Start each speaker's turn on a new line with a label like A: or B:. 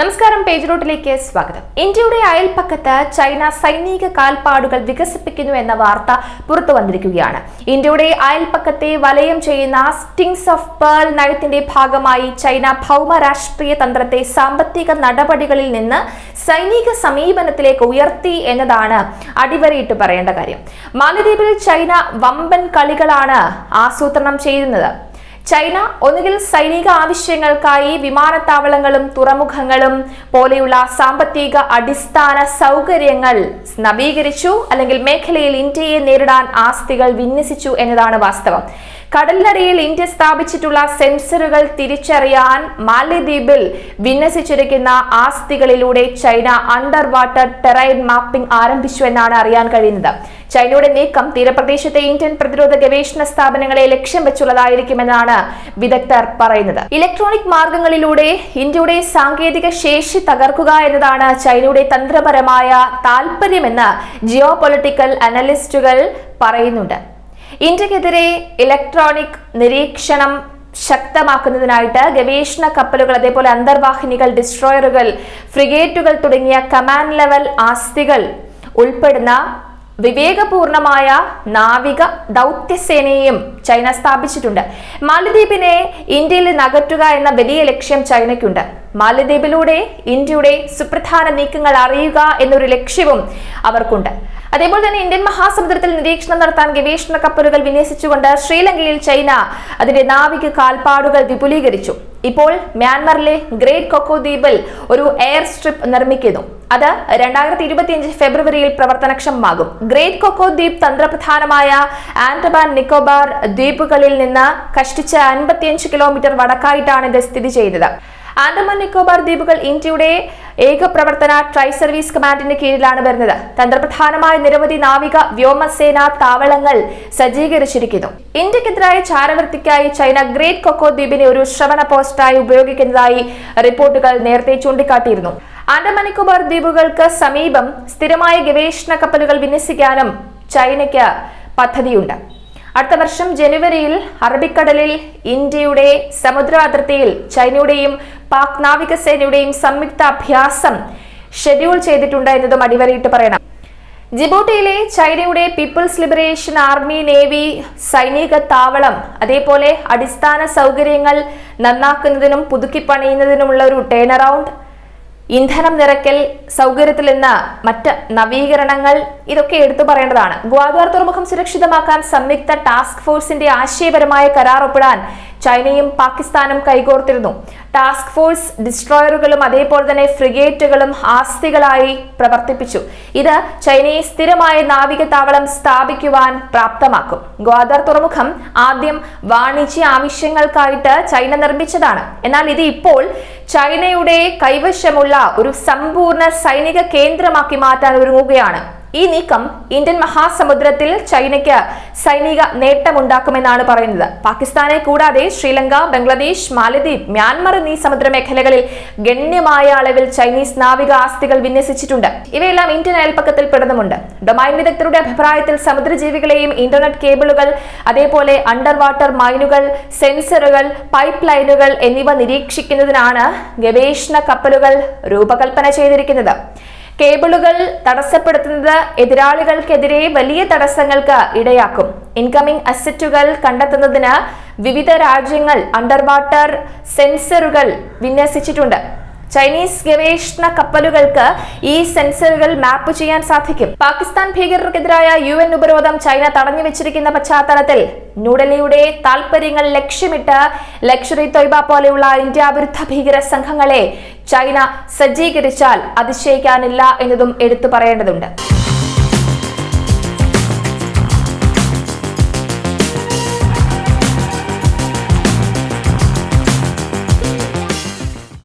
A: നമസ്കാരം പേജ് റോട്ടിലേക്ക് സ്വാഗതം. ഇന്ത്യയുടെ അയൽപ്പക്കത്ത് ചൈന സൈനിക കാൽപ്പാടുകൾ വികസിപ്പിക്കുന്നു എന്ന വാർത്ത പുറത്തു വന്നിരിക്കുകയാണ്. ഇന്ത്യയുടെ അയൽപ്പക്കത്തെ വലയം ചെയ്യുന്ന സ്റ്റിങ്സ് ഓഫ് പേൾ നയത്തിന്റെ ഭാഗമായി ചൈന ഭൗമ രാഷ്ട്രീയ തന്ത്രത്തെ സാമ്പത്തിക നടപടികളിൽ നിന്ന് സൈനിക സമീപനത്തിലേക്ക് ഉയർത്തി എന്നതാണ് അടിവരയിട്ട് പറയേണ്ട കാര്യം. മാലദ്വീപിൽ ചൈന വമ്പൻ കളികളാണ് ആസൂത്രണം ചെയ്യുന്നത്. ചൈന ഒന്നുകിൽ സൈനിക ആവശ്യങ്ങൾക്കായി വിമാനത്താവളങ്ങളും തുറമുഖങ്ങളും പോലെയുള്ള സാമ്പത്തിക അടിസ്ഥാന സൗകര്യങ്ങൾ നവീകരിച്ചു അല്ലെങ്കിൽ മേഖലയിൽ ഇന്ത്യയെ നേരിടാൻ ആസ്തികൾ വിന്യസിച്ചു എന്നതാണ് വാസ്തവം. കടലിനടിയിൽ ഇന്ത്യ സ്ഥാപിച്ചിട്ടുള്ള സെൻസറുകൾ തിരിച്ചറിയാൻ മാലദ്വീപിൽ വിന്യസിച്ചിരിക്കുന്ന ആസ്തികളിലൂടെ China under water terrain mapping ആരംഭിച്ചു എന്നാണ് അറിയാൻ കഴിയുന്നത്. ചൈനയുടെ നീക്കം തീരപ്രദേശത്തെ ഇന്ത്യൻ പ്രതിരോധ ഗവേഷണ സ്ഥാപനങ്ങളെ ലക്ഷ്യം വെച്ചുള്ളതായിരിക്കുമെന്നാണ് വിദഗ്ധർ പറയുന്നത്. ഇലക്ട്രോണിക് മാർഗങ്ങളിലൂടെ ഇന്ത്യയുടെ സാങ്കേതിക ശേഷി തകർക്കുക എന്നതാണ് ചൈനയുടെ തന്ത്രപരമായ താൽപര്യമെന്ന് ജിയോ പൊളിറ്റിക്കൽ അനലിസ്റ്റുകൾ പറയുന്നുണ്ട്. ഇന്ത്യക്കെതിരെ ഇലക്ട്രോണിക് നിരീക്ഷണം ശക്തമാക്കുന്നതിനായിട്ട് ഗവേഷണ കപ്പലുകൾ അതേപോലെ അന്തർവാഹിനികൾ ഡിസ്ട്രോയറുകൾ ഫ്രിഗേറ്റുകൾ തുടങ്ങിയ കമാൻഡ് ലെവൽ ആസ്തികൾ ഉൾപ്പെടുന്ന വിവേകപൂർണമായ നാവിക ദൗത്യസേനയും ചൈന സ്ഥാപിച്ചിട്ടുണ്ട്. മാലദ്വീപിനെ ഇന്ത്യയിൽ നകറ്റുക എന്ന വലിയ ലക്ഷ്യം ചൈനയ്ക്കുണ്ട്. മാലദ്വീപിലൂടെ ഇന്ത്യയുടെ സുപ്രധാന നീക്കങ്ങൾ അറിയുക എന്നൊരു ലക്ഷ്യവും അവർക്കുണ്ട്. അതേപോലെ തന്നെ ഇന്ത്യൻ മഹാസമുദ്രത്തിൽ നിരീക്ഷണം നടത്താൻ ഗവേഷണ കപ്പലുകൾ വിന്യസിച്ചുകൊണ്ട് ശ്രീലങ്കയിൽ ചൈന അതിന്റെ നാവിക കാൽപ്പാടുകൾ വിപുലീകരിച്ചു. ഇപ്പോൾ മ്യാൻമറിലെ ഗ്രേറ്റ് കൊക്കോ ദ്വീപിൽ ഒരു എയർ സ്ട്രിപ്പ് നിർമ്മിക്കുന്നു. അത് രണ്ടായിരത്തി ഇരുപത്തിയഞ്ച് ഫെബ്രുവരിയിൽ പ്രവർത്തനക്ഷമമാകും. ഗ്രേറ്റ് കൊക്കോ ദ്വീപ് തന്ത്രപ്രധാനമായ ആൻഡമാൻ നിക്കോബാർ ദ്വീപുകളിൽ നിന്ന് കഷ്ടിച്ച് അൻപത്തിയഞ്ച് കിലോമീറ്റർ വടക്കായിട്ടാണ് ഇത് സ്ഥിതി ചെയ്യുന്നത്. ആൻഡമാൻ നിക്കോബാർ ദ്വീപുകൾ ഇന്ത്യയുടെ ഏക പ്രവർത്തന ട്രൈ സർവീസ് കമാൻഡിന്റെ കീഴിലാണ് വരുന്നത്. തന്ത്രപ്രധാനമായ നിരവധി നാവിക വ്യോമസേന താവളങ്ങൾ സജ്ജീകരിച്ചിരിക്കുന്നു. ഇന്ത്യക്കെതിരായ ചാരവൃത്തിക്കായി ചൈന ഗ്രേറ്റ് കൊക്കോ ദ്വീപിനെ ഒരു ശ്രവണ പോസ്റ്റായി ഉപയോഗിക്കുന്നതായി റിപ്പോർട്ടുകൾ നേരത്തെ ചൂണ്ടിക്കാട്ടിയിരുന്നു. ആൻഡമാൻ നിക്കോബാർ ദ്വീപുകൾക്ക് സമീപം സ്ഥിരമായ ഗവേഷണ കപ്പലുകൾ വിന്യസിക്കാനും ചൈനയ്ക്ക് പദ്ധതിയുണ്ട്. അടുത്ത വർഷം ജനുവരിയിൽ അറബിക്കടലിൽ ഇന്ത്യയുടെ സമുദ്ര അതിർത്തിയിൽ ചൈനയുടെയും പാക് നാവികസേനയുടെയും സംയുക്ത അഭ്യാസം ഷെഡ്യൂൾ ചെയ്തിട്ടുണ്ട് എന്നതും അടിവരയിട്ട് പറയണം. ജിബൂട്ടിയിലെ ചൈനയുടെ പീപ്പിൾസ് ലിബറേഷൻ ആർമി നേവി സൈനിക താവളം അതേപോലെ അടിസ്ഥാന സൗകര്യങ്ങൾ നന്നാക്കുന്നതിനും പുതുക്കി പുതുക്കിപ്പണിയുന്നതിനുമുള്ള ഒരു ടേൺ അറൌണ്ട് ഇന്ധനം നിറയ്ക്കൽ സൗകര്യത്തിൽ നിന്ന് മറ്റ് നവീകരണങ്ങൾ ഇതൊക്കെ എടുത്തു പറയേണ്ടതാണ്. ഗ്വാദ്വാർ തുറമുഖം സുരക്ഷിതമാക്കാൻ സംയുക്ത ടാസ്ക് ഫോഴ്സിന്റെ ആശയപരമായ കരാർ ഒപ്പിടാൻ ചൈനയും പാകിസ്ഥാനും കൈകോർത്തിരുന്നു. ടാസ്ക് ഫോഴ്സ് ഡിസ്ട്രോയറുകളും അതേപോലെ തന്നെ ഫ്രിഗേറ്റുകളും ആസ്തികളായി പ്രവർത്തിപ്പിച്ചു. ഇത് ചൈനയെ സ്ഥിരമായ നാവിക താവളം സ്ഥാപിക്കുവാൻ പ്രാപ്തമാക്കും. ഗ്വാദർ തുറമുഖം ആദ്യം വാണിജ്യ ആവശ്യങ്ങൾക്കായിട്ട് ചൈന നിർമ്മിച്ചതാണ്. എന്നാൽ ഇത് ഇപ്പോൾ ചൈനയുടെ കൈവശമുള്ള ഒരു സമ്പൂർണ സൈനിക കേന്ദ്രമാക്കി മാറ്റാൻ ഒരുങ്ങുകയാണ്. ഈ നീക്കം ഇന്ത്യൻ മഹാസമുദ്രത്തിൽ ചൈനയ്ക്ക് സൈനിക നേട്ടമുണ്ടാക്കുമെന്നാണ് പറയുന്നത്. പാകിസ്ഥാനെ കൂടാതെ ശ്രീലങ്ക ബംഗ്ലാദേശ് മാലദ്വീപ് മ്യാൻമർ എന്നീ സമുദ്ര മേഖലകളിൽ ഗണ്യമായ അളവിൽ ചൈനീസ് നാവിക ആസ്തികൾ വിന്യസിച്ചിട്ടുണ്ട്. ഇവയെല്ലാം ഇന്ത്യൻ അയൽപ്പക്കത്തിൽ പെടുന്നുമുണ്ട്. ഡൊമൈൻ വിദഗ്ധരുടെ അഭിപ്രായത്തിൽ സമുദ്രജീവികളെയും ഇന്റർനെറ്റ് കേബിളുകൾ അതേപോലെ അണ്ടർ വാട്ടർ മൈനുകൾ സെൻസറുകൾ പൈപ്പ് ലൈനുകൾ എന്നിവ നിരീക്ഷിക്കുന്നതിനാണ് ഗവേഷണ കപ്പലുകൾ രൂപകൽപ്പന ചെയ്തിരിക്കുന്നത്. കേബിളുകൾ തടസ്സപ്പെടുത്തുന്നത് എതിരാളികൾക്കെതിരെ വലിയ തടസ്സങ്ങൾക്ക് ഇടയാക്കും. ഇൻകമിംഗ് അസറ്റുകൾ കണ്ടെത്തുന്നതിന് വിവിധ രാജ്യങ്ങൾ അണ്ടർവാട്ടർ സെൻസറുകൾ വിന്യസിച്ചിട്ടുണ്ട്. ചൈനീസ് ഗവേഷണ കപ്പലുകൾക്ക് ഈ സെൻസറുകൾ മാപ്പ് ചെയ്യാൻ സാധിക്കും. പാകിസ്ഥാൻ ഭീകരർക്കെതിരായ യു എൻ ഉപരോധം ചൈന തടഞ്ഞു വെച്ചിരിക്കുന്ന പശ്ചാത്തലത്തിൽ ന്യൂഡൽഹിയുടെ താൽപര്യങ്ങൾ ലക്ഷ്യമിട്ട് ലക്ഷറി തൊയ്ബ പോലെയുള്ള ഇന്ത്യ വിരുദ്ധ ഭീകര സംഘങ്ങളെ ചൈന സജ്ജീകരിച്ചാൽ അതിശയിക്കാനില്ല എന്നതും എടുത്തു പറയേണ്ടതുണ്ട്.